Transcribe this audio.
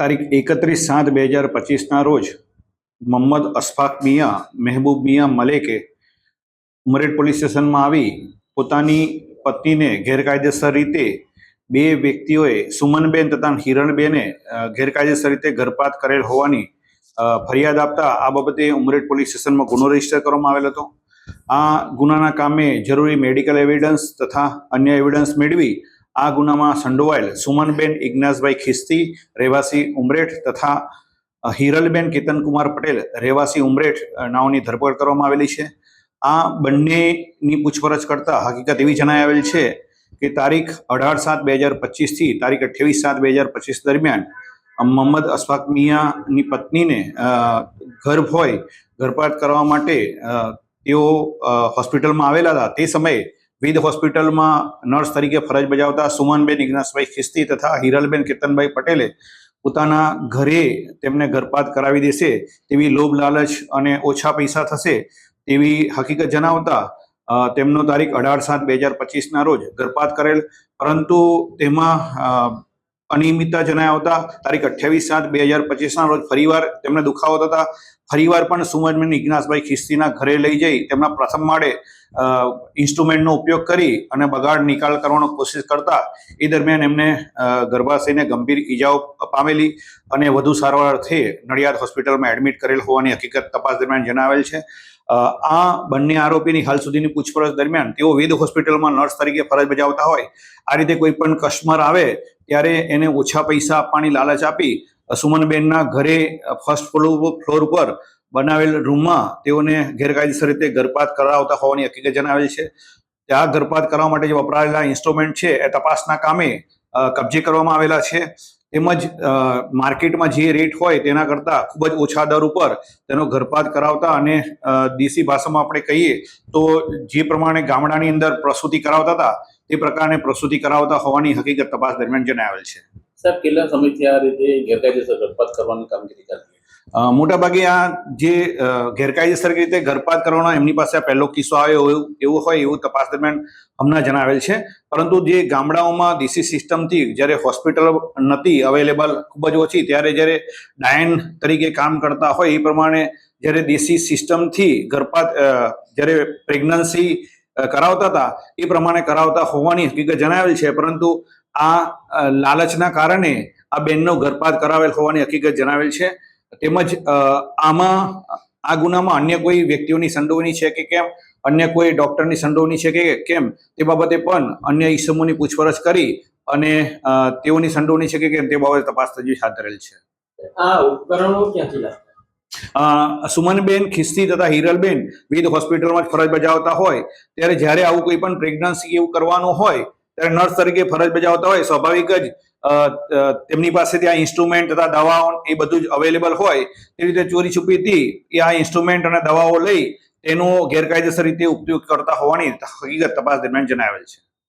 તારીખ એકત્રીસ સાત બે હજાર પચીસના રોજ મોહમ્મદ અશફાક મિયા, મહેબૂબ મિયા મલેકે ઉમરેઠ પોલીસ સ્ટેશનમાં આવી પોતાની પત્નીને ગેરકાયદેસર રીતે બે વ્યક્તિઓએ સુમનબેન તથા હિરણબેને ગેરકાયદેસર રીતે ગર્ભપાત કરેલ હોવાની ફરિયાદ આપતા આ બાબતે ઉમરેઠ પોલીસ સ્ટેશનમાં ગુનો રજિસ્ટર કરવામાં આવેલ હતો. આ ગુનાના કામે જરૂરી મેડિકલ એવિડન્સ તથા અન્ય એવિડન્સ મેળવી આ ગુનામાં સંડોવાયેલ સુમનબેન ઇગ્નાસભાઈ ખિસ્તી, રહેવાસી ઉમરેઠ તથા હિરલબેન કેતનકુમાર પટેલ, રહેવાસી ઉમરેઠ નાઓની ધરપકડ કરવામાં આવેલી છે. આ બંનેની પૂછપરછ કરતા હકીકત એવી જણાઈ આવેલ છે કે તારીખ અઢાર સાત બે હજાર પચીસથી તારીખ અઠ્યાવીસ સાત બે હજાર પચીસ દરમિયાન મોહમ્મદ અશફાક મિયાની પત્નીને ગર્ભ હોય ગર્ભપાત કરવા માટે તેઓ હોસ્પિટલમાં આવેલા હતા. તે સમયે વિધ હોસ્પિટલમાં નર્સ તરીકે ફરજ બજાવતા સુમનબેન ઇગ્નાસભાઈ ખિસ્તી તથા હિરલબેન કેતનભાઈ પટેલે પોતાના ઘરે તેમને ગર્ભપાત કરાવી દેશે તેવી લોભ લાલચ અને ઓછા પૈસા થશે તેવી હકીકત જણાવતા તેમનો તારીખ અઢાર સાત બે હજાર પચીસના રોજ ગર્ભપાત કરેલ, પરંતુ તેમાં અનિયમિતતા જણાયા હતા. તારીખ અઠ્યાવીસ સાત બે હજાર પચીસના રોજ ફરીવાર તેમને દુખાવો થતા. ફરીવાર પણ સુમજમેન ઇગ્નાસભાઈ ખિસ્તીના ઘરે લઈ જઈ તેમના પ્રથમ માળે ઇન્સ્ટ્રુમેન્ટનો ઉપયોગ કરી અને બગાડ નિકાલ કરવાનો કોશિશ કરતા. એ દરમિયાન એમને ગર્ભાશયને ગંભીર ઈજાઓ પામેલી અને વધુ સારવાર અર્થે નડિયાદ હોસ્પિટલમાં એડમિટ કરેલ હોવાની હકીકત તપાસ દરમિયાન જણાવેલ છે. આ બંને આરોપીની હાલ સુધીની પૂછપરછ દરમિયાન તેઓ વેદ હોસ્પિટલમાં નર્સ તરીકે ફરજ બજાવતા હોય, આ રીતે કોઈ પણ કસ્ટમર આવે ત્યારે એને ઓછા પૈસા આપવાની લાલચ આપી સુમનબેનના ઘરે ફર્સ્ટ ફ્લોર ફ્લોર ઉપર બનાવેલ રૂમમાં તેઓને ગેરકાયદેસર રીતે ગર્ભપાત કરાવતા હોવાની હકીકત જણાવેલ છે. ત્યાં ગર્ભપાત કરવા માટે જે વપરાયેલા ઇન્સ્ટ્રુમેન્ટ છે, એ તપાસના કામે કબજે કરવામાં આવેલા છે. તેમજ માર્કેટમાં જે રેટ હોય તેના કરતાં ખૂબ જ ઓછા દર ઉપર તેનો ગર્ભપાત કરાવતા અને દેશી ભાષામાં આપણે કહીએ તો જે પ્રમાણે ગામડાની અંદર પ્રસૂતિ કરાવતા હતા તે પ્રકારે પ્રસૂતિ કરાવતા હોવાની હકીકત તપાસ દરમિયાન જણાવેલ છે. સર, કેટલા સમયથી આ રીતે ગેરકાયદેસર ગર્ભપાત કરવાની કામગીરી ચાલતી મોટાભાગે આ જે ગેરકાયદેસર રીતે ગર્ભપાત કરવાનો એમની પાસે આ પહેલો કિસ્સો આવ્યો એવું હોય એવું તપાસ દરમિયાન હમણાં જણાવેલ છે. પરંતુ જે ગામડાઓમાં દેશી સિસ્ટમથી જ્યારે હોસ્પિટલ નથી અવેલેબલ ખૂબ જ ઓછી, ત્યારે જ્યારે ડાયન તરીકે કામ કરતા હોય એ પ્રમાણે જ્યારે દેશી સિસ્ટમથી ગર્ભપાત જ્યારે પ્રેગ્નન્સી કરાવતા હતા, એ પ્રમાણે કરાવતા હોવાની હકીકત જણાવેલ છે. પરંતુ આ લાલચના કારણે આ બેનનો ગર્ભપાત કરાવેલ હોવાની હકીકત જણાવેલ છે. તેમજ આમાં આ ગુનામાં અન્ય કોઈ વ્યક્તિઓની સંડોવણી છે કે કેમ? અન્ય કોઈ ડોક્ટરની સંડોવણી છે કે કેમ? તે બાબતે પણ અન્ય ઈસમોની પૂછપરછ કરી અને તેઓની સંડોવણી છે કે કેમ તે બાબતે તપાસ તજવીજ હાથ ધરેલ છે. આ ઉપકરણો ક્યાંથી સુમનબેન ખિસ્તી તથા હિરલબેન વિવિધ હોસ્પિટલમાં ફરજ બજાવતા હોય. ત્યારે જ્યારે આવું કોઈ પણ પ્રેગ્નન્સી એવું કરવાનું હોય ત્યારે નર્સ તરીકે ફરજ બજાવતા હોય, સ્વાભાવિક જ તેમની પાસે ત્યાં ઇન્સ્ટ્રુમેન્ટ તથા દવાઓ એ બધું જ અવેલેબલ હોય, તે રીતે ચોરી છુપીથી એ આ ઇન્સ્ટ્રુમેન્ટ અને દવાઓ લઈ તેનો ગેરકાયદેસર રીતે ઉપયોગ કરતા હોવાની હકીકત તપાસ દરમિયાન જણાવેલ છે.